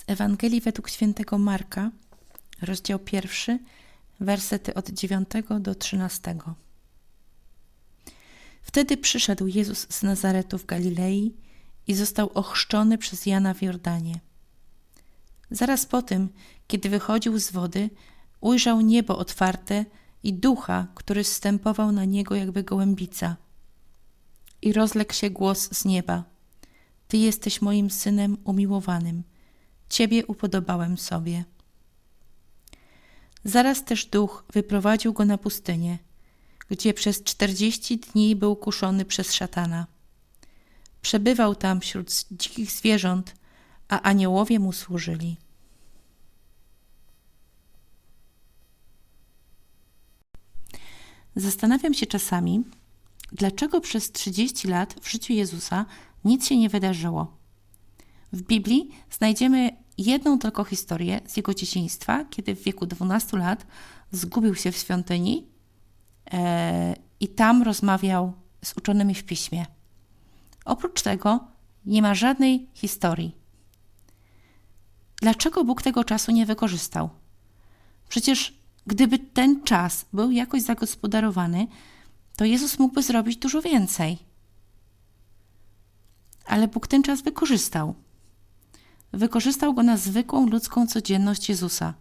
Z Ewangelii według świętego Marka, rozdział pierwszy, wersety od 9 do 13. Wtedy przyszedł Jezus z Nazaretu w Galilei i został ochrzczony przez Jana w Jordanie. Zaraz po tym, kiedy wychodził z wody, ujrzał niebo otwarte i ducha, który zstępował na niego jakby gołębica. I rozległ się głos z nieba: Ty jesteś moim synem umiłowanym, Ciebie upodobałem sobie. Zaraz też duch wyprowadził go na pustynię, gdzie przez czterdzieści dni był kuszony przez szatana. Przebywał tam wśród dzikich zwierząt, a aniołowie mu służyli. Zastanawiam się czasami, dlaczego przez 30 lat w życiu Jezusa nic się nie wydarzyło. W Biblii znajdziemy jedną tylko historię z jego dzieciństwa, kiedy w wieku 12 lat zgubił się w świątyni e, i tam rozmawiał z uczonymi w piśmie. Oprócz tego nie ma żadnej historii. Dlaczego Bóg tego czasu nie wykorzystał? Przecież gdyby ten czas był jakoś zagospodarowany, to Jezus mógłby zrobić dużo więcej. Ale Bóg ten czas wykorzystał. Wykorzystał go na zwykłą ludzką codzienność Jezusa,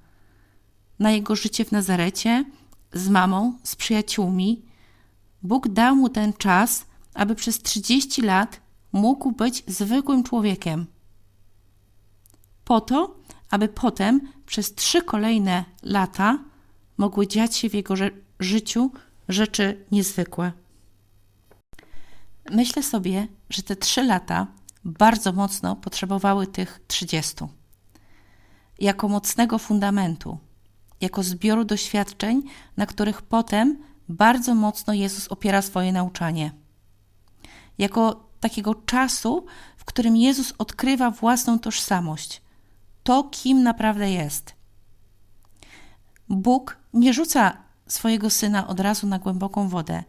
na jego życie w Nazarecie, z mamą, z przyjaciółmi. Bóg dał mu ten czas, aby przez 30 lat mógł być zwykłym człowiekiem. Po to, aby potem przez trzy kolejne lata mogły dziać się w jego życiu rzeczy niezwykłe. Myślę sobie, że te trzy lata bardzo mocno potrzebowały tych trzydziestu. Jako mocnego fundamentu, jako zbioru doświadczeń, na których potem bardzo mocno Jezus opiera swoje nauczanie. Jako takiego czasu, w którym Jezus odkrywa własną tożsamość, to kim naprawdę jest. Bóg nie rzuca swojego syna od razu na głęboką wodę.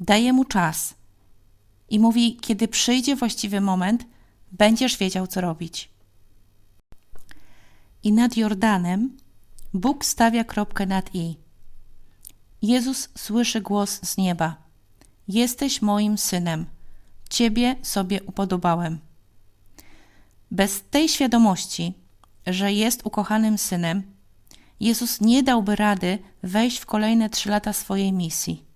Daje mu czas i mówi: Kiedy przyjdzie właściwy moment, będziesz wiedział, co robić. I nad Jordanem Bóg stawia kropkę nad i. Jezus słyszy głos z nieba: Jesteś moim synem, ciebie sobie upodobałem. Bez tej świadomości, że jest ukochanym synem, Jezus nie dałby rady wejść w kolejne trzy lata swojej misji.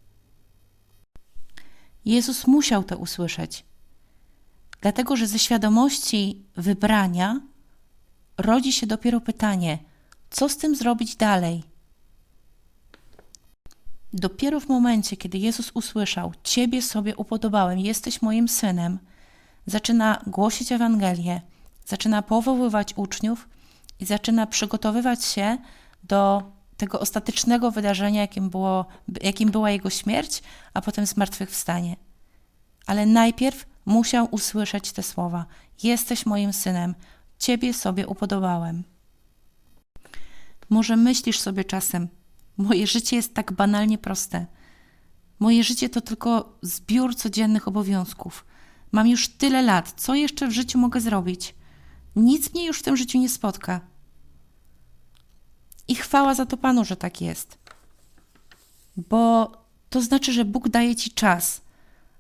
Jezus musiał to usłyszeć, dlatego że ze świadomości wybrania rodzi się dopiero pytanie, co z tym zrobić dalej. Dopiero w momencie, kiedy Jezus usłyszał: Ciebie sobie upodobałem, jesteś moim synem, zaczyna głosić Ewangelię, zaczyna powoływać uczniów i zaczyna przygotowywać się do tego ostatecznego wydarzenia, jakim, było, jakim była jego śmierć, a potem zmartwychwstanie. Ale najpierw musiał usłyszeć te słowa: Jesteś moim synem, ciebie sobie upodobałem. Może myślisz sobie czasem: Moje życie jest tak banalnie proste. Moje życie to tylko zbiór codziennych obowiązków. Mam już tyle lat, co jeszcze w życiu mogę zrobić? Nic mnie już w tym życiu nie spotka. I chwała za to Panu, że tak jest. Bo to znaczy, że Bóg daje Ci czas,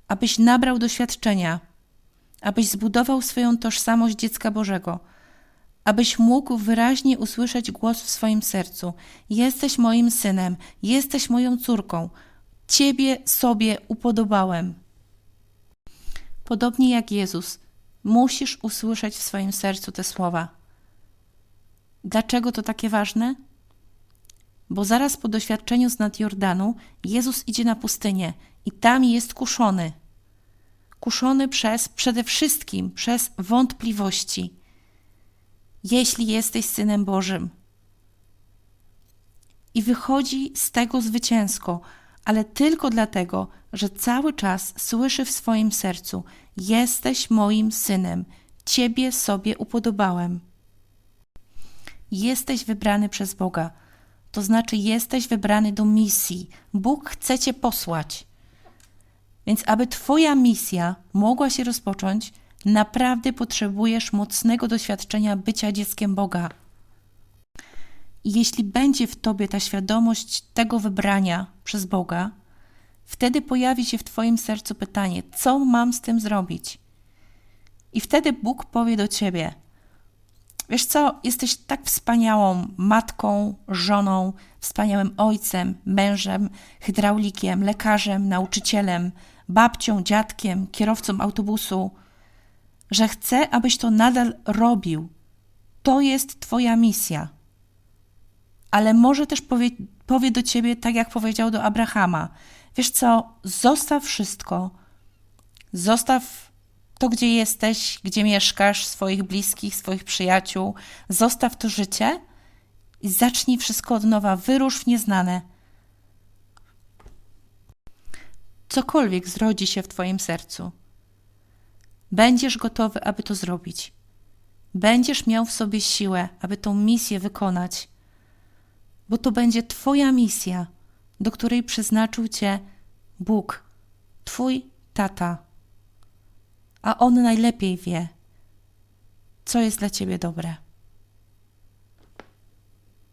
abyś nabrał doświadczenia, abyś zbudował swoją tożsamość dziecka Bożego, abyś mógł wyraźnie usłyszeć głos w swoim sercu: Jesteś moim synem, jesteś moją córką, Ciebie sobie upodobałem. Podobnie jak Jezus, musisz usłyszeć w swoim sercu te słowa. Dlaczego to takie ważne? Bo zaraz po doświadczeniu z nad Jordanu Jezus idzie na pustynię i tam jest kuszony. Kuszony przez przede wszystkim przez wątpliwości. Jeśli jesteś synem Bożym. I wychodzi z tego zwycięsko, ale tylko dlatego, że cały czas słyszy w swoim sercu: Jesteś moim synem, ciebie sobie upodobałem. Jesteś wybrany przez Boga to znaczy jesteś wybrany do misji. Bóg chce cię posłać. Więc aby Twoja misja mogła się rozpocząć, Naprawdę potrzebujesz mocnego doświadczenia bycia dzieckiem Boga. Jeśli będzie w tobie ta świadomość tego wybrania przez Boga, wtedy pojawi się w twoim sercu pytanie: co mam z tym zrobić? I wtedy Bóg powie do ciebie: Wiesz co, jesteś tak wspaniałą matką, żoną, wspaniałym ojcem, mężem, hydraulikiem, lekarzem, nauczycielem, babcią, dziadkiem, kierowcą autobusu, że chcę, abyś to nadal robił. To jest Twoja misja. Ale może też powie, powie do ciebie, tak jak powiedział do Abrahama: Wiesz co, zostaw wszystko, zostaw to, gdzie jesteś, gdzie mieszkasz, swoich bliskich, swoich przyjaciół, zostaw to życie i zacznij wszystko od nowa, wyrusz w nieznane. Cokolwiek zrodzi się w Twoim sercu, będziesz gotowy, aby to zrobić. Będziesz miał w sobie siłę, aby tą misję wykonać, bo to będzie Twoja misja, do której przeznaczył Cię Bóg, Twój tata a On najlepiej wie, co jest dla Ciebie dobre.